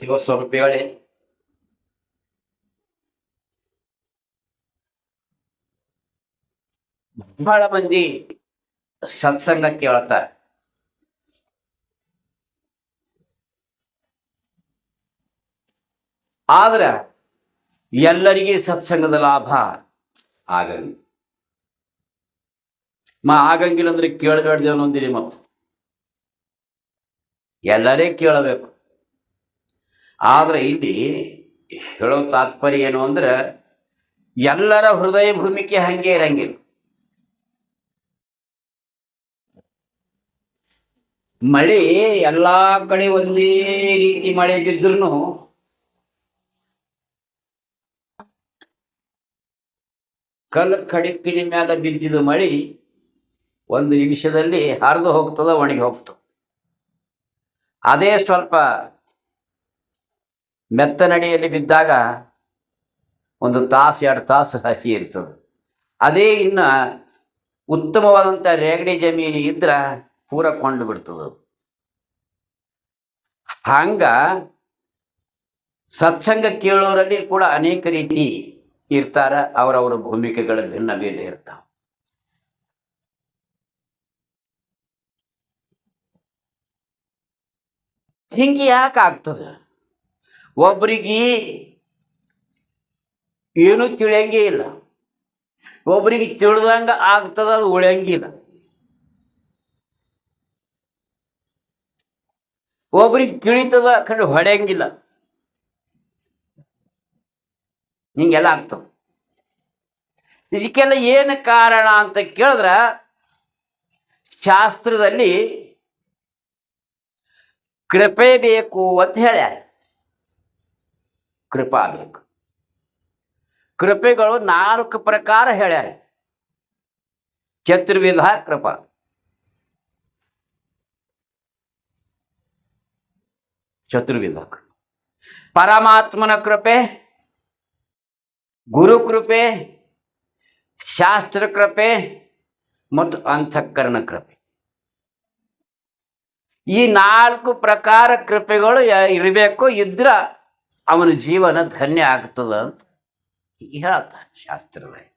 ಶಿವಸ್ವರೂಪಿಗಳೇ ಬಹಳ ಮಂದಿ ಸತ್ಸಂಗ ಕೇಳ್ತಾರೆ ಆದ್ರ ಎಲ್ಲರಿಗೆ ಸತ್ಸಂಗದ ಲಾಭ ಆಗಂಗಿಲ್ಲ. ಮಾ, ಆಗಂಗಿಲ್ಲ ಅಂದ್ರೆ ಕೇಳಬೇಡ್ದೇವನೊಂದಿರಿ ಮತ್ತು ಎಲ್ಲರೇ ಕೇಳಬೇಕು. ಆದ್ರೆ ಇಲ್ಲಿ ಹೇಳೋ ತಾತ್ಪರ್ಯ ಏನು ಅಂದ್ರೆ ಎಲ್ಲರ ಹೃದಯ ಭೂಮಿಕೆ ಹಂಗೆ ಇರಂಗಿಲ್ಲ. ಮಳೆ ಎಲ್ಲ ಕಡೆ ಒಂದೇ ರೀತಿ ಮಳೆ ಬಿದ್ರೂ ಕಲ್ಲು ಕಡಿ ಮ್ಯಾಲ ಬಿದ್ದಿದ ಮಳೆ ಒಂದು ನಿಮಿಷದಲ್ಲಿ ಹರಿದು ಹೋಗ್ತದ ಒಣಗಿ ಹೋಗ್ತದೆ. ಅದೇ ಸ್ವಲ್ಪ ಮೆತ್ತನಡಿಯಲ್ಲಿ ಬಿದ್ದಾಗ ಒಂದು ತಾಸು, ಎರಡು ತಾಸು ಹಸಿ ಇರ್ತದೆ. ಅದೇ ಇನ್ನು ಉತ್ತಮವಾದಂಥ ರೇಗಡಿ ಜಮೀನು ಇದ್ರೆ ಪೂರ ಕೊಂಡು ಬಿಡ್ತದೆ. ಹಂಗ ಸತ್ಸಂಗ ಕೇಳೋರಲ್ಲಿ ಕೂಡ ಅನೇಕ ರೀತಿ ಇರ್ತಾರ ಅವರವರ ಭೂಮಿಕೆಗಳು ಭಿನ್ನ ಬೇರೆ ಇರ್ತಾವ. ಹಿಂಗೆ ಯಾಕೆ ಆಗ್ತದೆ ಒಬ್ರಿಗೆ ಏನು ತಿಳಿಯಂಗೇ ಇಲ್ಲ. ಒಬ್ರಿಗೆ ತಿಳಿದಂಗ ಆಗ್ತದ, ಅದು ಉಳಿಯಂಗಿಲ್ಲ ಒಬ್ರಿಗೆ ತಿಳಿತದ ಕಡೆ ಹೊಡೆಯಂಗಿಲ್ಲ ಹಿಂಗೆಲ್ಲ ಆಗ್ತವೆ. ಇದಕ್ಕೆಲ್ಲ ಏನು ಕಾರಣ ಅಂತ ಕೇಳಿದ್ರೆ, ಶಾಸ್ತ್ರದಲ್ಲಿ ಕೃಪೆ ಬೇಕು ಅಂತ ಹೇಳ್ಯಾರ. ಕೃಪಾ ಬೇಕು. ಕೃಪೆಗಳು ನಾಲ್ಕು ಪ್ರಕಾರ ಹೇಳ್ಯಾರ. ಚತುರ್ವಿಧ ಕೃಪಾ. ಚತುರ್ವಿಧ. ಪರಮಾತ್ಮನ ಕೃಪೆ, ಗುರು ಕೃಪೆ, ಶಾಸ್ತ್ರ ಕೃಪೆ ಮತ್ತು ಅಂತಃಕರಣ ಕೃಪೆ. ಈ ನಾಲ್ಕು ಪ್ರಕಾರ ಕೃಪೆಗಳು ಇರಬೇಕು, ಇದ್ರ ಅವನ ಜೀವನ ಧನ್ಯ ಆಗ್ತದ ಅಂತ ಹೇಳ್ತಾರೆ ಶಾಸ್ತ್ರದಲ್ಲಿ.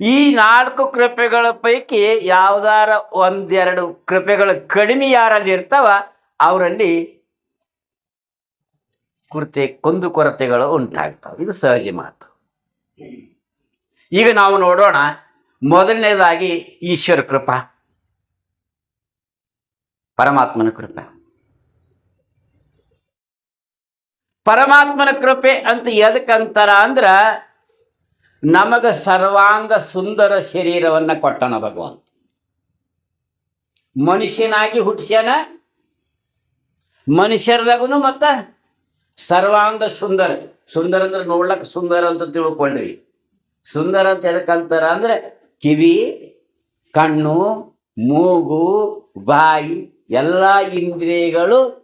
ಈ ನಾಲ್ಕು ಕೃಪೆಗಳ ಪೈಕಿ ಯಾವ್ದಾರ ಒಂದೆರಡು ಕೃಪೆಗಳು ಕಡಿಮೆ ಯಾರಲ್ಲಿ ಇರ್ತಾವ, ಅವರಲ್ಲಿ ಕುರ್ತೆ, ಕುಂದು ಕೊರತೆಗಳು ಉಂಟಾಗ್ತವೆ. ಇದು ಸಹಜ ಮಾತು. ಈಗ ನಾವು ನೋಡೋಣ ಮೊದಲನೇದಾಗಿ ಈಶ್ವರ ಕೃಪಾ. ಪರಮಾತ್ಮನ ಕೃಪೆ. ಪರಮಾತ್ಮನ ಕೃಪೆ ಅಂತ ಎದಕ್ಕಂತಾರ ಅಂದ್ರೆ ನಮಗೆ ಸರ್ವಾಂಗ ಸುಂದರ ಶರೀರವನ್ನ ಕೊಟ್ಟನ ಭಗವಂತ. ಮನುಷ್ಯನಾಗಿ ಹುಟ್ಟಿಸ್ಯಾನ ಮನುಷ್ಯರದಾಗೂ ಮತ್ತ ಸರ್ವಾಂಗ ಸುಂದರ. ಸುಂದರ ಅಂದ್ರೆ ನೋಡ್ಲಕ್ಕ ಸುಂದರ ಅಂತ ತಿಳ್ಕೊಂಡ್ರಿ. ಸುಂದರ ಅಂತ ಎದಕ್ಕಂತಾರ ಅಂದ್ರೆ ಕಿವಿ, ಕಣ್ಣು, ಮೂಗು, ಬಾಯಿ ಎಲ್ಲ ಇಂದ್ರಿಯಗಳು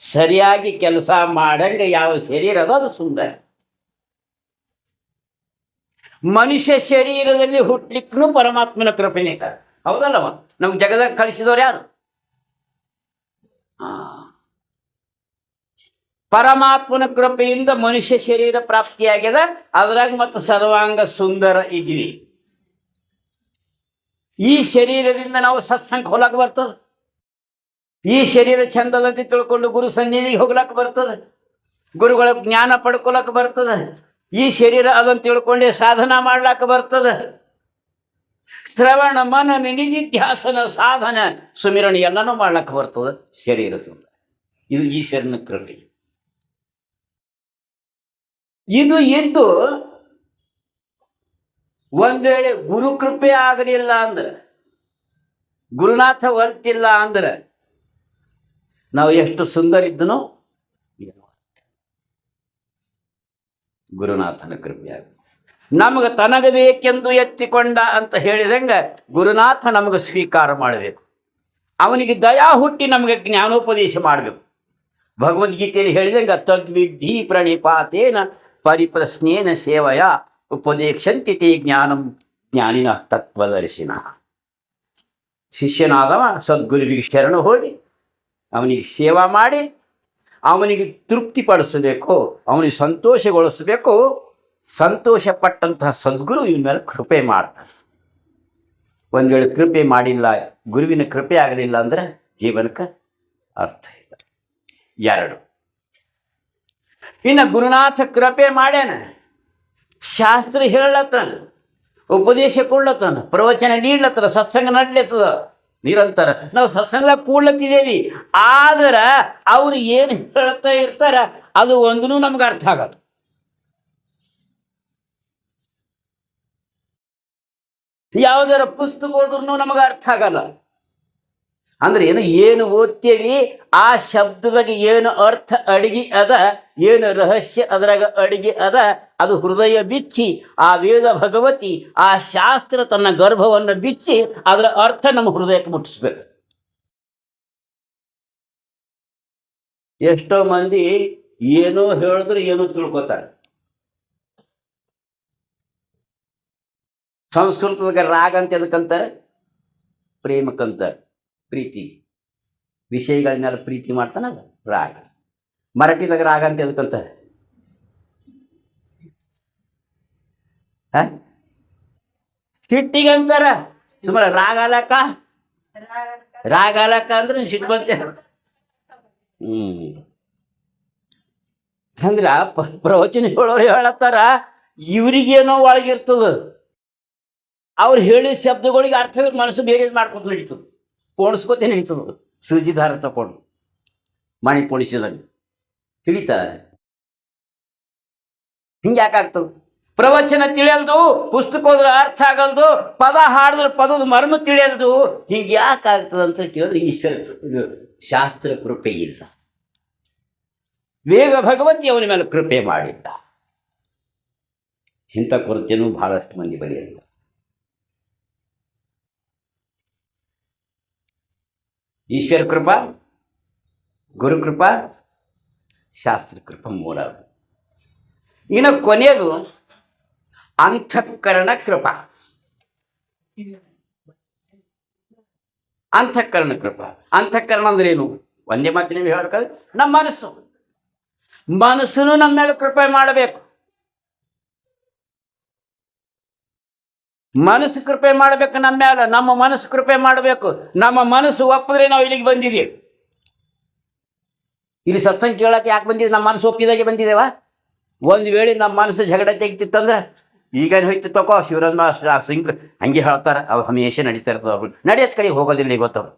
ಸರಿಯಾಗಿ ಕೆಲಸ ಮಾಡಂಗೆ ಯಾವ ಶರೀರ ಅದ ಅದು ಸುಂದರ. ಮನುಷ್ಯ ಶರೀರದಲ್ಲಿ ಹುಟ್ಲಿಕ್ಕೂ ಪರಮಾತ್ಮನ ಕೃಪೆನೇ ಹೌದಲ್ಲವ ನಮ್ಗೆ ಜಗದಾಗ ಕಳಿಸಿದವ್ರು ಯಾರು? ಪರಮಾತ್ಮನ ಕೃಪೆಯಿಂದ ಮನುಷ್ಯ ಶರೀರ ಪ್ರಾಪ್ತಿಯಾಗ್ಯದ, ಅದ್ರಾಗ ಮತ್ತು ಸರ್ವಾಂಗ ಸುಂದರ ಇದ್ದೀವಿ ಈ ಶರೀರದಿಂದ ನಾವು ಸತ್ಸಂಗ ಹೊಲಕ್ಕೆ ಬರ್ತದ? ಈ ಶರೀರ ಚಂದದಂತೆ ತಿಳ್ಕೊಂಡು ಗುರು ಸನ್ನಿಧಿಗೆ ಹೋಗ್ಲಕ್ಕೆ ಬರ್ತದೆ. ಗುರುಗಳ ಜ್ಞಾನ ಪಡ್ಕೊಳಕ್ ಬರ್ತದೆ. ಈ ಶರೀರ ಅದನ್ನು ತಿಳ್ಕೊಂಡೆ ಸಾಧನ ಮಾಡ್ಲಾಕ ಬರ್ತದ. ಶ್ರವಣ ಮನ ನಿಧಿಧ್ಯಾಸನ, ಸಾಧನ, ಸುಮಿರಣ ಎಲ್ಲನೂ ಮಾಡ್ಲಕ್ಕ ಬರ್ತದ ಶರೀರ ಸುಂದರ ಇದು ಈಶ್ವರನ ಕೃಪೆ. ಇದು ಇದ್ದು ಒಂದ್ ವೇಳೆ ಗುರು ಕೃಪೆ ಆಗಲಿಲ್ಲ ಅಂದ್ರೆ, ಗುರುನಾಥ ಹೊರತಿಲ್ಲ ಅಂದ್ರೆ ನಾವು ಎಷ್ಟು ಸುಂದರಿದ್ದನೋ ಗುರುನಾಥನ ಕೃಪೆಯಾಗ ನಮಗೆ ತನಗೆ ಬೇಕೆಂದು ಎತ್ತಿಕೊಂಡ ಅಂತ ಹೇಳಿದಂಗೆ ಗುರುನಾಥ ನಮಗೆ ಸ್ವೀಕಾರ ಮಾಡಬೇಕು. ಅವನಿಗೆ ದಯಾ ಹುಟ್ಟಿ ನಮಗೆ ಜ್ಞಾನೋಪದೇಶ ಮಾಡಬೇಕು. ಭಗವದ್ಗೀತೆಯಲ್ಲಿ ಹೇಳಿದಂಗೆ ತದ್ವಿಧಿ ಪ್ರಣಿಪಾತೇನ ಪರಿಪ್ರಶ್ನೇನ ಸೇವಯ ಉಪದೇಶಂತಿ ತೇ ಜ್ಞಾನಂ ಜ್ಞಾನಿನ ತತ್ವದರ್ಶಿನ. ಶಿಷ್ಯನಾದವ ಸದ್ಗುರುವಿಗೆ ಶರಣು ಹೋಗಿ ಅವನಿಗೆ ಸೇವಾ ಮಾಡಿ, ಅವನಿಗೆ ತೃಪ್ತಿಪಡಿಸಬೇಕು, ಅವನಿಗೆ ಸಂತೋಷಗೊಳಿಸಬೇಕು, ಸಂತೋಷಪಟ್ಟಂತಹ ಸದ್ಗುರು ಇವನ ಮೇಲೆ ಕೃಪೆ ಮಾಡ್ತಾನೆ. ಒಂದು ವೇಳೆ ಕೃಪೆ ಮಾಡಿಲ್ಲ, ಗುರುವಿನ ಕೃಪೆ ಆಗಲಿಲ್ಲ ಅಂದರೆ ಜೀವನಕ್ಕೆ ಅರ್ಥ ಇಲ್ಲ. ಎರಡು. ಇನ್ನು ಗುರುನಾಥ ಕೃಪೆ ಮಾಡ್ಯಾನ. ಶಾಸ್ತ್ರ ಹೇಳತ್ತಾನ ಉಪದೇಶ ಕೊಡ್ಲತ್ತಾನ, ಪ್ರವಚನ ನೀಡ್ಲತ್ತಾನ, ಸತ್ಸಂಗ ನಡ್ಲತ್ತದ. ನಿರಂತರ. ನಾವು ಸತ್ಸಂಗದಾಗ ಕೂಡ್ಲತ್ತಿದ್ದೇವೆ ಆದ್ರೆ ಅವ್ರು ಏನು ಹೇಳ್ತಾ ಇರ್ತಾರ, ಅದು ಒಂದೂ ನಮ್ಗೆ ಅರ್ಥ ಆಗಲ್ಲ. ಯಾವ್ದಾರ ಪುಸ್ತಕ ಓದ್ರೂ ನಮಗೆ ಅರ್ಥ ಆಗಲ್ಲ. ಅಂದ್ರೆ ಏನು ಏನು ಓದ್ತೇವಿ? ಆ ಶಬ್ದದಾಗ ಏನು ಅರ್ಥ ಅಡಿಗೆ ಅದ, ಏನು ರಹಸ್ಯ ಅದರಾಗ ಅಡಿಗೆ ಅದ, ಅದು ಹೃದಯ ಬಿಚ್ಚಿ, ಆ ವೇದ ಭಗವತಿ, ಆ ಶಾಸ್ತ್ರ ತನ್ನ ಗರ್ಭವನ್ನು ಬಿಚ್ಚಿ, ಅದರ ಅರ್ಥ ನಮ್ಮ ಹೃದಯಕ್ಕೆ ಮುಟ್ಟಿಸ್ಬೇಕು. ಎಷ್ಟೋ ಮಂದಿ ಏನೋ ಹೇಳಿದ್ರೆ ಏನೋ ತಿಳ್ಕೊತಾರೆ. ಸಂಸ್ಕೃತದಾಗ ರಾಗ ಅಂತ ಎದಕ್ಕಂತಾರೆ ಪ್ರೇಮಕ್ಕಂತಾರೆ ಪ್ರೀತಿ. ವಿಷಯಗಳ ಮೇಲೆ ಪ್ರೀತಿ ಅದು ರಾಗ. ಮರಾಠಿದಾಗ ರಾಗ ಅಂತ ಎದಕ್ಕಂತಾರೆ ಹ? ಸಿಟ್ಟಿಗೆ ಅಂತಾರ ರಾಗ ಅಲಕ್ಕ ರಾಗ ಅಲಕ್ಕ ಅಂದ್ರೆ ಸಿಟ್ಟು ಬಂತೆ. ಹ್ಮ್. ಅಂದ್ರೆ ಪ್ರವಚನ ಹೇಳೋರು ಹೇಳತ್ತಾರ ಇವ್ರಿಗೇನೋ ಒಳಗಿರ್ತದ. ಅವ್ರು ಹೇಳಿದ ಶಬ್ದಗಳಿಗೆ ಅರ್ಥ ಮನಸ್ಸು ಬೇರೆ ಮಾಡ್ಕೊತ ನಡೀತದೆ ಪೋಣಿಸ್ಕೊತ ನಡೀತದ ಸೂಜಿ ದಾರ ತಗೊಂಡು ಮಣಿ ಪೋಣಿಸಿದಂಗೆ. ತಿಳಿತಾ? ಹಿಂಗೆ ಯಾಕಾಗ್ತದೆ ಪ್ರವಚನ ತಿಳಿಯಲ್ದು, ಪುಸ್ತಕ ಹೋದ್ರೆ ಅರ್ಥ ಆಗಲ್ದು, ಪದ ಹಾಡಿದ್ರೆ ಪದದ ಮರ್ಮ ತಿಳಿಯಲ್ದು ಹಿಂಗೆ ಯಾಕಾಗ್ತದೆ ಅಂತ ಕೇಳಿದ್ರೆ ಈಶ್ವರ ಶಾಸ್ತ್ರ ಕೃಪೆ ಇಲ್ಲ. ವೇಗ ಭಗವತಿ ಅವನ ಮೇಲೆ ಕೃಪೆ ಮಾಡಿದ್ದ. ಇಂಥ ಕೊರತೆಯೂ ಬಹಳಷ್ಟು ಮಂದಿ ಬಳಿ ಈಶ್ವರ ಕೃಪಾ ಶಾಸ್ತ್ರ ಕೃಪಾ ಮೂಲ ಇನ್ನು ಕೊನೆಯದು ಅಂತಃಕರಣ ಕೃಪ. ಅಂತಃಕರಣ ಕೃಪ. ಅಂತಃಕರಣ ಅಂದ್ರೆ ಏನು? ಒಂದೇ ಮಾತು ನೀವು ಹೇಳ್ಬೇಕಾದ್ರೆ ನಮ್ಮ ಮನಸ್ಸು. ಮನಸ್ಸನ್ನು ನಮ್ಮ ಮೇಲೆ ಕೃಪೆ ಮಾಡಬೇಕು. ಮನಸ್ಸು ಕೃಪೆ ಮಾಡಬೇಕು ನಮ್ಮ ಮೇಲೆ ನಮ್ಮ ಮನಸ್ಸು ಕೃಪೆ ಮಾಡಬೇಕು. ನಮ್ಮ ಮನಸ್ಸು ಒಪ್ಪಿದ್ರೆ ನಾವು ಇಲ್ಲಿಗೆ ಬಂದಿದ್ದೀವಿ. ಇಲ್ಲಿ ಸತ್ಸಂಗ ಕೇಳೋಕೆ ಯಾಕೆ ಬಂದಿದ್ದೀವಿ ನಮ್ಮ ಮನಸ್ಸು ಒಪ್ಪಿದಾಗೆ ಬಂದಿದ್ದೇವಾ? ಒಂದು ವೇಳೆ ನಮ್ಮ ಮನಸ್ಸು ಜಗಡ ತೆಗಿತಿತ್ತಂದ್ರೆ ಈಗೇನು ಹೋಯ್ತು ತಗೋ ಶಿವರಾಜ್ ಮಾಸ್ಟರ್ ಆ ಸಿಂಗ್ ಹಂಗೆ ಹೇಳ್ತಾರೆ ಅವ್ರು ಹಮೇಶ ನಡೀತಾ ಇರ್ತದೆ ಅವ್ರು. ನಡೆಯೋದ್ ಕಡೆ ಹೋಗೋದಿಲ್ಲ ಗೊತ್ತವ್ರು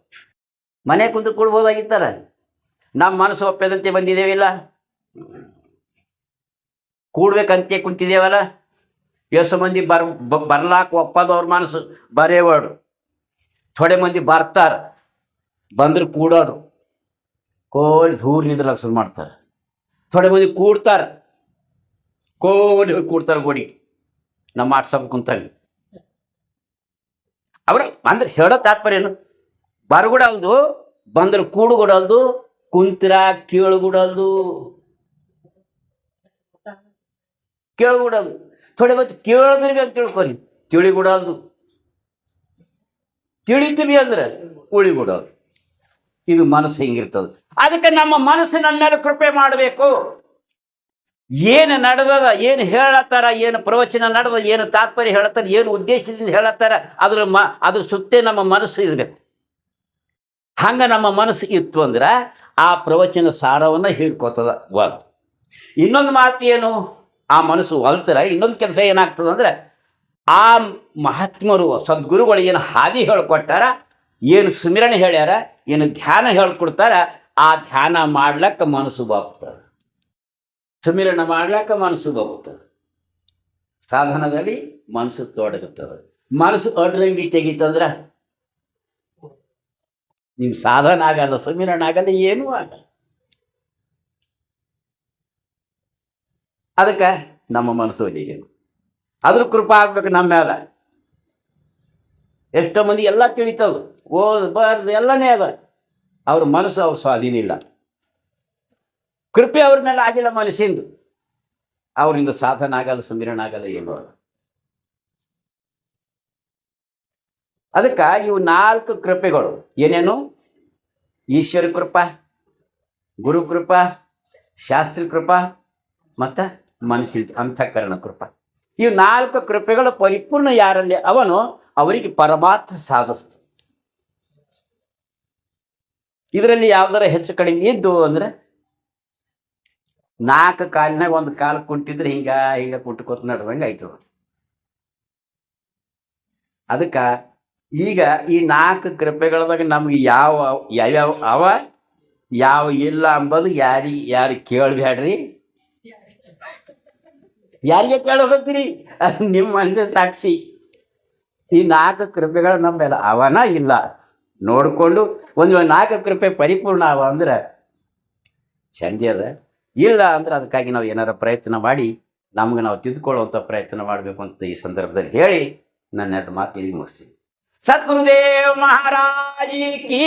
ಮನೆ ಕುಂತು ಕೊಡ್ಬೋದಾಗಿತ್ತಾರೆ ನಮ್ಮ ಮನಸ್ಸು ಒಪ್ಪದಂತೆ ಬಂದಿದ್ದೇವಿಲ್ಲ? ಕೂಡ್ಬೇಕಂತೆ ಕುಂತಿದ್ದೇವಲ್ಲ? ಎಷ್ಟು ಮಂದಿ ಬರ್ ಬರ್ಲಾಕ ಒಪ್ಪದವ್ರ ಮನಸ್ಸು? ಬರೇವಾಡು ಥೋಡೆ ಮಂದಿ ಬರ್ತಾರೆ. ಬಂದ್ರೆ ಕೂಡೋರು. ಕೋಳಿ ಧೂರ್ ನಿದ್ರಲಾಗ ಶುರು ಮಾಡ್ತಾರೆ. ಥೋಡೆ ಮಂದಿ ಕೂಡ್ತಾರೆ. ಕೋಲಿ ಹೋಗಿ ಕೂಡ್ತಾರೆ ಗೋಡಿ ನಮ್ಮ ವಾಟ್ಸಪ್ ಕುಂತಲ್ಲಿ ಅವ್ರ ಅಂದ್ರೆ ಹೇಳೋ ತಾತ್ಪರ್ಯ ಏನು? ಬರಗುಡಲ್ದು ಬಂದ್ರೆ ಕೂಡುಗುಡಲ್ದು ಕುಂತ್ರ ಕೇಳುಗುಡಲ್ದು ಕೇಳ್ಬಿಡೋದು ಥೋಡೆ ಹೊತ್ತು ಕೇಳಿದ್ರಿ ಅಂತ ತಿಳ್ಕೊರಿ. ತಿಳಿಗೂಡಲ್ದು ತಿಳಿತೀವಿ ಅಂದ್ರೆ ಉಳಿಬಿಡೋದು ಇದು ಮನಸ್ಸು ಹಿಂಗಿರ್ತದೆ. ಅದಕ್ಕೆ ನಮ್ಮ ಮನಸ್ಸು ನನ್ನ ಕೃಪೆ ಮಾಡಬೇಕು. ಏನು ನಡೆದದ, ಏನು ಹೇಳತ್ತಾರ, ಏನು ಪ್ರವಚನ ನಡೆದ, ಏನು ತಾತ್ಪರ್ಯ ಹೇಳತ್ತಾರ, ಏನು ಉದ್ದೇಶದಿಂದ ಹೇಳತ್ತಾರ, ಅದ್ರ ಮ, ಅದ್ರ ಸುತ್ತೇ ನಮ್ಮ ಮನಸ್ಸು ಇರಬೇಕು. ಹಂಗೆ ನಮ್ಮ ಮನಸ್ಸು ಇತ್ತು ಅಂದ್ರೆ ಆ ಪ್ರವಚನ ಸಾರವನ್ನು ಹೇಳ್ಕೊತದ ಒಂದು ಇನ್ನೊಂದು ಮಾತು ಏನು? ಆ ಮನಸ್ಸು ಹೊಲ್ತರ, ಇನ್ನೊಂದು ಕೆಲಸ ಏನಾಗ್ತದೆ ಅಂದ್ರೆ ಆ ಮಹಾತ್ಮರು, ಸದ್ಗುರುಗಳು ಏನು ಹಾದಿ ಹೇಳ್ಕೊಟ್ಟಾರ, ಏನು ಸುಮಿರಣ ಹೇಳ್ಯಾರ, ಏನು ಧ್ಯಾನ ಹೇಳ್ಕೊಡ್ತಾರ, ಆ ಧ್ಯಾನ ಮಾಡ್ಲಕ್ಕ ಮನಸ್ಸು ಬಾಗ್ತದೆ ಸುಮಿರಣ ಮಾಡ್ಲಕ್ಕ ಮನಸ್ಸು ಬಾಗುತ್ತದೆ ಸಾಧನದಲ್ಲಿ ಮನಸ್ಸು ತೊಡಗುತ್ತದೆ ಮನಸ್ಸು ಅಡ್ರಂಗಿ ತೆಗಿತಂದ್ರೆ ನಿಮ್ಮ ಸಾಧನ ಆಗಲ್ಲ ಸುಮಿರಣ ಆಗಲ್ಲ, ಏನೂ ಆಗಲ್ಲ. ಅದಕ್ಕೆ ನಮ್ಮ ಮನಸ್ಸು ಒಲಿಗೆ ಅದ್ರ ಕೃಪಾ ಆಗ್ಬೇಕು ನಮ್ಮ ಮೇಲೆ ಎಷ್ಟೋ ಮಂದಿ ಎಲ್ಲ ತಿಳಿತದ ಓದ್ ಬರ್ದು ಎಲ್ಲನೇ ಅದ. ಅವ್ರ ಮನಸ್ಸು ಅವ್ರ ಸ್ವಾಧೀನ ಇಲ್ಲ. ಕೃಪೆ ಅವ್ರ ಮೇಲೆ ಆಗಿಲ್ಲ ಮನಸ್ಸಿಂದು. ಅವರಿಂದ ಸಾಧನ ಆಗಲ್ಲ ಸುಮಿರಣ ಆಗಲ್ಲ, ಏನು ಅಲ್ಲ ಅದಕ್ಕೆ ಇವು ನಾಲ್ಕು ಕೃಪೆಗಳು. ಏನೇನು? ಈಶ್ವರ ಕೃಪಾ ಗುರುಕೃಪಾ ಶಾಸ್ತ್ರ ಕೃಪಾ, ಮತ್ತು ಮನುಷ್ಯ ಅಂತಃಕರಣ ಕೃಪ. ಈ ನಾಲ್ಕು ಕೃಪೆಗಳು ಪರಿಪೂರ್ಣ ಯಾರಲ್ಲಿ? ಅವನು ಅವರಿಗೆ ಪರಮಾರ್ಥ ಸಾಧಿಸ್ತು. ಇದರಲ್ಲಿ ಯಾವ್ದಾರ ಹೆಚ್ಚು ಕಡಿಮೆ ಇದ್ದು ಅಂದ್ರೆ ನಾಲ್ಕು ಕಾಲಿನಾಗ ಒಂದು ಕಾಲು ಕುಂಟಿದ್ರೆ ಹಿಂಗ ಹಿಂಗ ಕುಂಟ್ಕೋತ ನಡೆದಂಗೆ ಆಯ್ತು. ಅದಕ್ಕೆ ಈಗ ಈ ನಾಲ್ಕು ಕೃಪೆಗಳದಾಗ ನಮ್ಗೆ ಯಾವ, ಯಾವ್ಯಾವ ಅವ? ಯಾವ ಇಲ್ಲ ಅಂಬದು ಯಾರಿಗೆ ಯಾರು ಕೇಳಬೇಡ್ರಿ ಯಾರಿಗೆ ಕೇಳಬೇಕ್ರಿ? ನಿಮ್ಮ ಮನುಷ್ಯ ಸಾಕ್ಷಿ. ಈ ನಾಲ್ಕು ಕೃಪೆಗಳು ನಮ್ಮೆಲ್ಲ ಅವನ ಇಲ್ಲ. ನೋಡಿಕೊಂಡು ಒಂದು ನಾಲ್ಕು ಕೃಪೆ ಪರಿಪೂರ್ಣ ಅವ ಅಂದ್ರೆ ಚಂದ್ಯದ ಇಲ್ಲ ಅಂದ್ರೆ ಅದಕ್ಕಾಗಿ ನಾವು ಏನಾರ ಪ್ರಯತ್ನ ಮಾಡಿ, ನಮ್ಗೆ ನಾವು ತಿದ್ದುಕೊಳ್ಳುವಂಥ ಪ್ರಯತ್ನ ಮಾಡಬೇಕು ಅಂತ ಈ ಸಂದರ್ಭದಲ್ಲಿ ಹೇಳಿ ನನ್ನ ಎರಡು ಮಾತು ಇಲ್ಲಿ ಮುಗಿಸ್ತೀನಿ. ಸದ್ಗುರುದೇವ್ ಮಹಾರಾಜಿ ಕೀ.